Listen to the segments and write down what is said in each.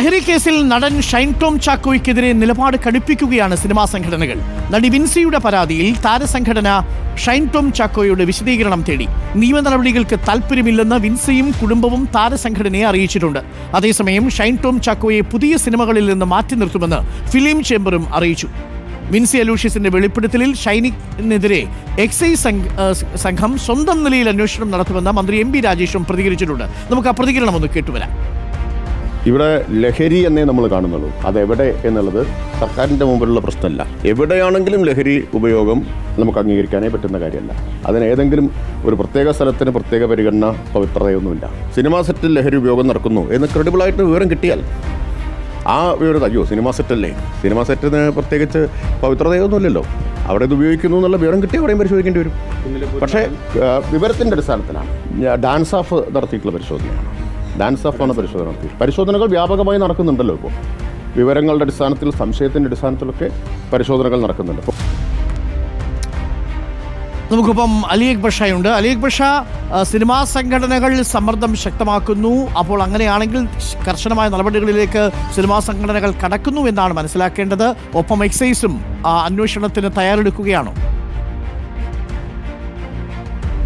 ലഹരി കേസിൽ നടൻ ഷൈൻ ടോം ചാക്കോയ്ക്കെതിരെ നിലപാട് കടുപ്പിക്കുകയാണ് സിനിമാ സംഘടനകൾ. നടി വിൻസിയുടെ പരാതിയിൽ താരസംഘടന ഷൈൻ ടോം ചാക്കോയുടെ വിശദീകരണം തേടി. നിയമ നടപടികൾക്ക് താല്പര്യമില്ലെന്ന് വിൻസിയും കുടുംബവും താരസംഘടനയെ അറിയിച്ചിട്ടുണ്ട്. അതേസമയം ഷൈൻ ടോം ചാക്കോയെ പുതിയ സിനിമകളിൽ നിന്ന് മാറ്റി നിർത്തുമെന്ന് ഫിലിം ചേംബറും അറിയിച്ചു. വിൻസി അലൂഷ്യസിന്റെ വെളിപ്പെടുത്തലിൽ ഷൈനിക്കിനെതിരെ എക്സൈസ് സംഘ- സ്വന്തം നിലയിൽ അന്വേഷണം നടത്തുമെന്ന് മന്ത്രി എം രാജേഷും പ്രതികരിച്ചിട്ടുണ്ട്. നമുക്ക് ആ പ്രതികരണം ഒന്ന് കേട്ടുവരാം. ഇവിടെ ലഹരി എന്നേ നമ്മൾ കാണുന്നുള്ളൂ. അതെവിടെ എന്നുള്ളത് സർക്കാരിന്റെ മുമ്പിലുള്ള പ്രശ്നമല്ല. എവിടെയാണെങ്കിലും ലഹരി ഉപയോഗം നമുക്ക് അംഗീകരിക്കാനേ പറ്റുന്ന കാര്യമല്ല. അതിന് ഏതെങ്കിലും ഒരു പ്രത്യേക സ്ഥലത്തിന് പ്രത്യേക പരിഗണന അഭിപ്രായമൊന്നുമില്ല. സിനിമാ സെറ്റിൽ ലഹരി ഉപയോഗം നടക്കുന്നു എന്ന് ക്രെഡിബിളായിട്ട് വിവരം കിട്ടിയാൽ ആ വിവരം അയ്യോ സിനിമാ സെറ്റല്ലേ? സിനിമാ സെറ്റിന് പ്രത്യേകിച്ച് പവിത്രതയൊന്നുമില്ലല്ലോ. അവിടെ ഇത് ഉപയോഗിക്കുന്നു എന്നുള്ള വിവരം കിട്ടിയ അവിടെയും പരിശോധിക്കേണ്ടി വരും. പക്ഷേ വിവരത്തിന്റെ അടിസ്ഥാനത്തിലാണ് ഡാൻസ് ഓഫ് നടത്തിയിട്ടുള്ള പരിശോധനയാണ്. ഡാൻസ് ഓഫ് പരിശോധന പരിശോധനകൾ വ്യാപകമായി നടക്കുന്നുണ്ടല്ലോ ഇപ്പോൾ വിവരങ്ങളുടെ അടിസ്ഥാനത്തിൽ സംശയത്തിന്റെ അടിസ്ഥാനത്തിലൊക്കെ പരിശോധനകൾ നടക്കുന്നുണ്ട്. അപ്പോൾ നമുക്കിപ്പം അലി അക്ബർ ഷായുണ്ട് അലി അക്ബർ സിനിമാ സംഘടനകൾ സമ്മർദ്ദം ശക്തമാക്കുന്നു. അപ്പോൾ അങ്ങനെയാണെങ്കിൽ കർശനമായ നടപടികളിലേക്ക് സിനിമാ സംഘടനകൾ കടക്കുന്നു എന്നാണ് മനസ്സിലാക്കേണ്ടത്. ഒപ്പം എക്സൈസും അന്വേഷണത്തിന് തയ്യാറെടുക്കുകയാണോ.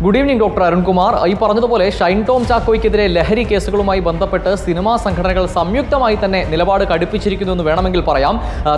ഗുഡ് ഈവനിംഗ് ഡോക്ടർ അരുൺകുമാർ ഈ പറഞ്ഞതുപോലെ ഷൈൻ ടോം ചാക്കോയ്ക്കെതിരെ ലഹരി കേസുകളുമായി ബന്ധപ്പെട്ട് സിനിമാ സംഘടനകൾ സംയുക്തമായി തന്നെ നിലപാട് കടുപ്പിച്ചിരിക്കുന്നു എന്ന് വേണമെങ്കിൽ പറയാം.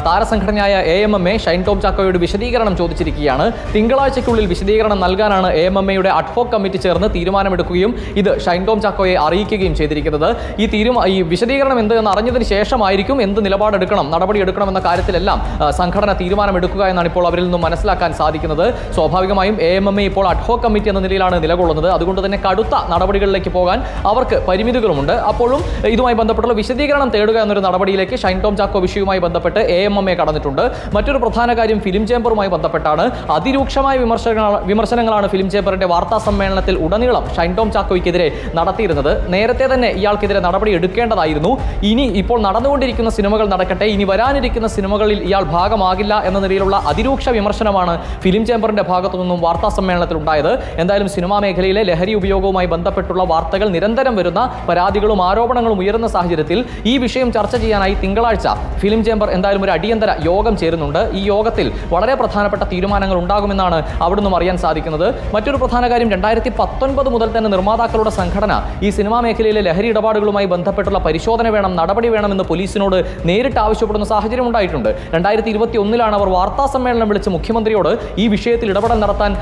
താരസംഘടനയായ A M M A Shine Tom ചാക്കോയോട് വിശദീകരണം ചോദിച്ചിരിക്കുകയാണ്. തിങ്കളാഴ്ചയ്ക്കുള്ളിൽ വിശദീകരണം നൽകാനാണ് എ എം എം എയുടെ അഡ്ഹോക് കമ്മിറ്റി ചേർന്ന് തീരുമാനമെടുക്കുകയും ഇത് ഷൈൻ ടോം ചാക്കോയെ അറിയിക്കുകയും ചെയ്തിരിക്കുന്നത്. ഈ തീരുമാ ഈ വിശദീകരണം എന്ത് എന്ന് അറിഞ്ഞതിന് ശേഷമായിരിക്കും എന്ത് നിലപാടെടുക്കണം നടപടി എടുക്കണം എന്ന കാര്യത്തിലെല്ലാം സംഘടന തീരുമാനമെടുക്കുക എന്നാണ് ഇപ്പോൾ അവരിൽ നിന്നും മനസ്സിലാക്കാൻ സാധിക്കുന്നത്. സ്വാഭാവികമായും എ എം എം എ ഇപ്പോൾ അഡ്ഹോക് കമ്മിറ്റി എന്ന നിലയിലാണ് നിലകൊള്ളുന്നത്. അതുകൊണ്ട് തന്നെ കടുത്ത നടപടികളിലേക്ക് പോകാൻ അവർക്ക് പരിമിതികളുമുണ്ട്. അപ്പോഴും ഇതുമായി ബന്ധപ്പെട്ടുള്ള വിശദീകരണം തേടുക എന്നൊരു നടപടിയിലേക്ക് ഷൈൻ ടോം ചാക്കോ വിഷയവുമായി ബന്ധപ്പെട്ട് എ എം എം എ കടന്നിട്ടുണ്ട്. മറ്റൊരു പ്രധാന കാര്യം ഫിലിം ചേംബറുമായി ബന്ധപ്പെട്ടാണ്. അതിരൂക്ഷമായ വിമർശനങ്ങളാണ് വിമർശനങ്ങളാണ് ഫിലിം ചേംബറിന്റെ വാർത്താ സമ്മേളനത്തിൽ ഉടനീളം ഷൈൻ ടോം ചാക്കോയ്ക്കെതിരെ നടത്തിയിരുന്നത്. നേരത്തെ തന്നെ ഇയാൾക്കെതിരെ നടപടി എടുക്കേണ്ടതായിരുന്നു. ഇനി ഇപ്പോൾ നടന്നുകൊണ്ടിരിക്കുന്ന സിനിമകൾ നടക്കട്ടെ ഇനി വരാനിരിക്കുന്ന സിനിമകളിൽ ഇയാൾ ഭാഗമാകില്ല എന്ന നിലയിലുള്ള അതിരൂക്ഷ വിമർശനമാണ് ഫിലിം ചേംബറിന്റെ ഭാഗത്തു നിന്നും വാർത്താ സമ്മേളനത്തിൽ ഉണ്ടായത്. എന്തായാലും സിനിമാ മേഖലയിലെ ലഹരി ഉപയോഗവുമായി ബന്ധപ്പെട്ടുള്ള വാർത്തകൾ നിരന്തരം വരുന്ന പരാതികളും ആരോപണങ്ങളും ഉയരുന്ന സാഹചര്യത്തിൽ ഈ വിഷയം ചർച്ച ചെയ്യാനായി തിങ്കളാഴ്ച ഫിലിം ചേംബർ എന്തായാലും ഒരു അടിയന്തര യോഗം ചേരുന്നുണ്ട്. ഈ യോഗത്തിൽ വളരെ പ്രധാനപ്പെട്ട തീരുമാനങ്ങൾ ഉണ്ടാകുമെന്നാണ് അവിടെ അറിയാൻ സാധിക്കുന്നത്. മറ്റൊരു പ്രധാന കാര്യം രണ്ടായിരത്തി പത്തൊൻപത് മുതൽ തന്നെ നിർമ്മാതാക്കളുടെ സംഘടന ഈ സിനിമാ മേഖലയിലെ ലഹരി ഇടപാടുകളുമായി ബന്ധപ്പെട്ടുള്ള പരിശോധന വേണം നടപടി വേണമെന്ന് പോലീസിനോട് നേരിട്ട് ആവശ്യപ്പെടുന്ന സാഹചര്യം ഉണ്ടായിട്ടുണ്ട്. രണ്ടായിരത്തി ഇരുപത്തി ഒന്നിലാണ് അവർ വാർത്താ സമ്മേളനം വിളിച്ച് മുഖ്യമന്ത്രിയോട് ഈ വിഷയത്തിൽ ഇടപെടൽ നടത്താൻ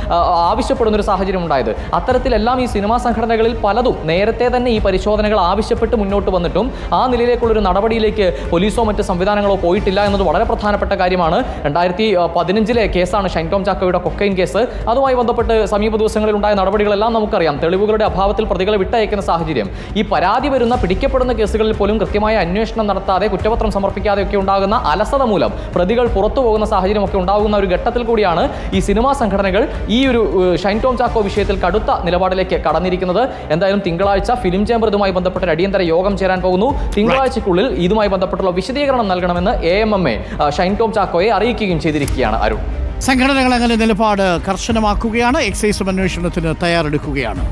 ആവശ്യപ്പെടുന്ന ഒരു സാഹചര്യം ഉണ്ടായത്. അത്തരത്തിലെല്ലാം ഈ സിനിമാ സംഘടനകളിൽ പലതും നേരത്തെ തന്നെ ഈ പരിശോധനകൾ ആവശ്യപ്പെട്ട് മുന്നോട്ട് വന്നിട്ടും ആ നിലയിലേക്കുള്ള ഒരു നടപടിയിലേക്ക് പോലീസോ മറ്റ് സംവിധാനങ്ങളോ പോയിട്ടില്ല എന്നത് വളരെ പ്രധാനപ്പെട്ട കാര്യമാണ്. രണ്ടായിരത്തി പതിനഞ്ചിലെ കേസാണ് ഷൈൻകോം ചാക്കോയുടെ കൊക്കൈൻ കേസ്. അതുമായി ബന്ധപ്പെട്ട് സമീപ ദിവസങ്ങളിൽ ഉണ്ടായ നടപടികളെല്ലാം നമുക്കറിയാം. തെളിവുകളുടെ അഭാവത്തിൽ പ്രതികളെ വിട്ടയക്കുന്ന സാഹചര്യം. ഈ പരാതി വരുന്ന പിടിക്കപ്പെടുന്ന കേസുകളിൽ പോലും കൃത്യമായ അന്വേഷണം നടത്താതെ കുറ്റപത്രം സമർപ്പിക്കാതെ ഒക്കെ ഉണ്ടാകുന്ന അലസത മൂലം പ്രതികൾ പുറത്തു പോകുന്ന സാഹചര്യമൊക്കെ ഉണ്ടാകുന്ന ഒരു ഘട്ടത്തിൽ കൂടിയാണ് ഈ സിനിമാ സംഘടനകൾ ഈ ഒരു ഷൈൻ ടോം ചാക്കോ വിഷയത്തിൽ കടുത്ത നിലപാടിലേക്ക് കടന്നിരിക്കുന്നത്. എന്തായാലും തിങ്കളാഴ്ച ഫിലിം ചേംബർ ഇതുമായി ബന്ധപ്പെട്ട അടിയന്തര യോഗം ചേരാൻ പോകുന്നു. തിങ്കളാഴ്ചക്കുള്ളിൽ ഇതുമായി ബന്ധപ്പെട്ടുള്ള വിശദീകരണം നൽകണമെന്ന് A M M A Shine Tom ചാക്കോയെ അറിയിക്കുകയും ചെയ്തിരിക്കുകയാണ് അരുൺ. സംഘടനകൾ അങ്ങനെ നിലപാട് കർശനമാക്കുകയാണ്. എക്സൈസും അന്വേഷണത്തിന് തയ്യാറെടുക്കുകയാണ്.